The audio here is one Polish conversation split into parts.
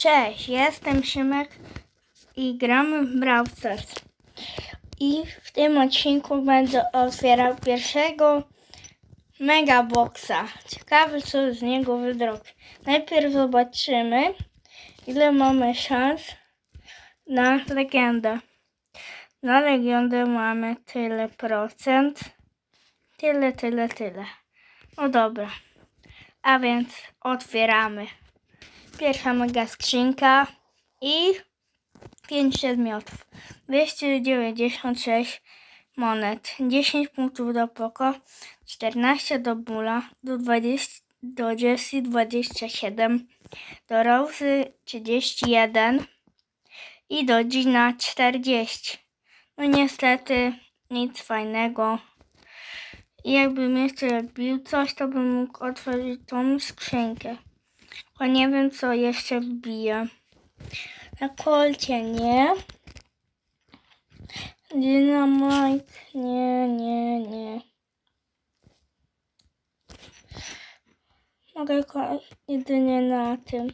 Cześć, jestem Szymek i gramy w Brawl Stars. I w tym odcinku będę otwierał pierwszego Mega Boxa. Ciekawe co z niego wydrobi. Najpierw zobaczymy ile mamy szans na legendę. Na legendę mamy tyle procent. Tyle, tyle, tyle. No dobra. A więc otwieramy. Pierwsza mega skrzynka i 5 przedmiotów. 296 monet, 10 punktów do Poko, 14 do Bula, do 20, do Jessie 27, do Rosy 31 i do Gina 40. No niestety nic fajnego. Jakbym jeszcze wbił coś, to bym mógł otworzyć tą skrzynkę. Bo nie wiem, co jeszcze wbiję. Na kolcie nie. Dynamite nie, nie, nie. Mogę jedynie na tym.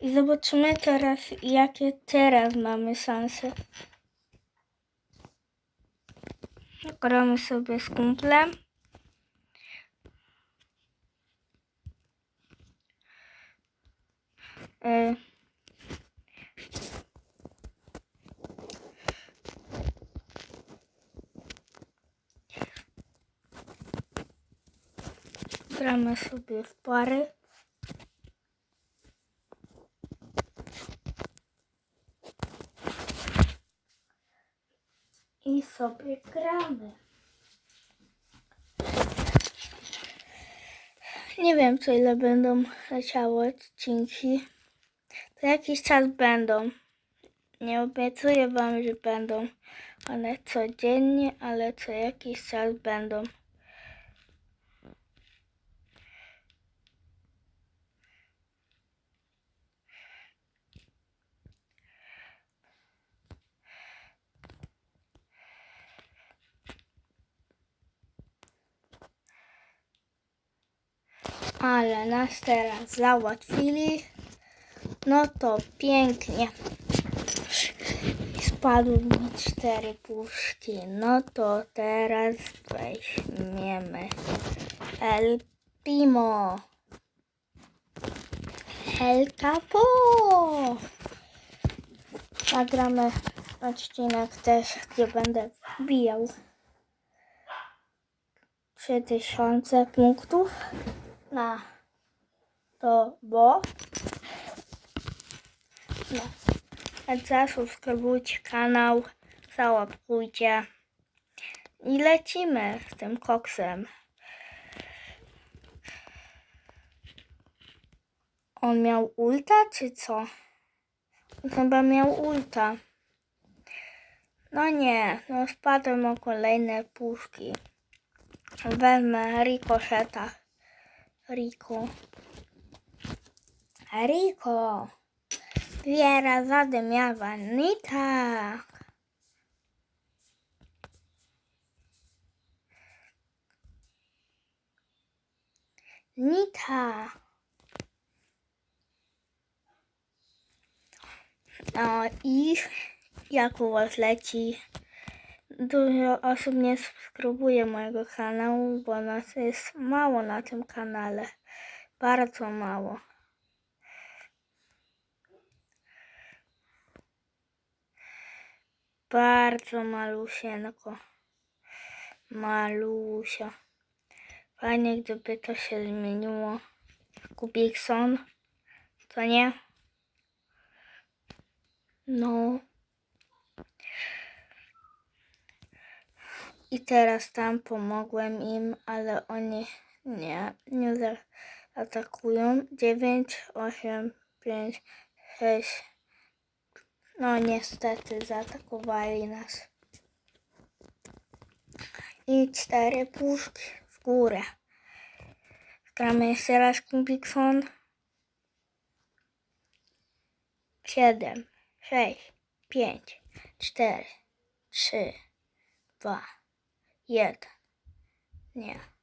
I zobaczymy teraz, jakie teraz mamy szanse. Gramy sobie z kumplem. Y, Gramy sobie w pary. I sobie gramy. Nie wiem, co ile będą leciały odcinki. To jakiś czas będą. Nie obiecuję wam, że będą one codziennie, ale co jakiś czas będą. Ale nas teraz załatwili. No to pięknie. Spadły mi cztery puszki. No to teraz weźmiemy El Primo. El Capo. Nagramy odcinek też, gdzie będę wbijał 3000 punktów na to, bo no. A zasubskrybujcie kanał, załapkujcie i lecimy z tym koksem. On miał ulta, czy co? Chyba miał ulta. No nie, no spadłem o kolejne puszki. Wezmę rikoszeta. Riko. Riko. Wiera zadymiała. I tak. Nita. No i jak u was leci? Dużo osób nie subskrybuje mojego kanału, bo nas jest mało na tym kanale. Bardzo mało. Bardzo malusieńko. Malusia. Fajnie, gdyby to się zmieniło. Kubikson. To nie? No. I teraz tam pomogłem im, ale oni nie, nie zaatakują. 9, 8, 5, 6. No niestety zaatakowali nas. I cztery puszki w górę. Gramy jeszcze raz Kumbikson. 7, 6, 5, 4, 3, 2, jeden. Nie.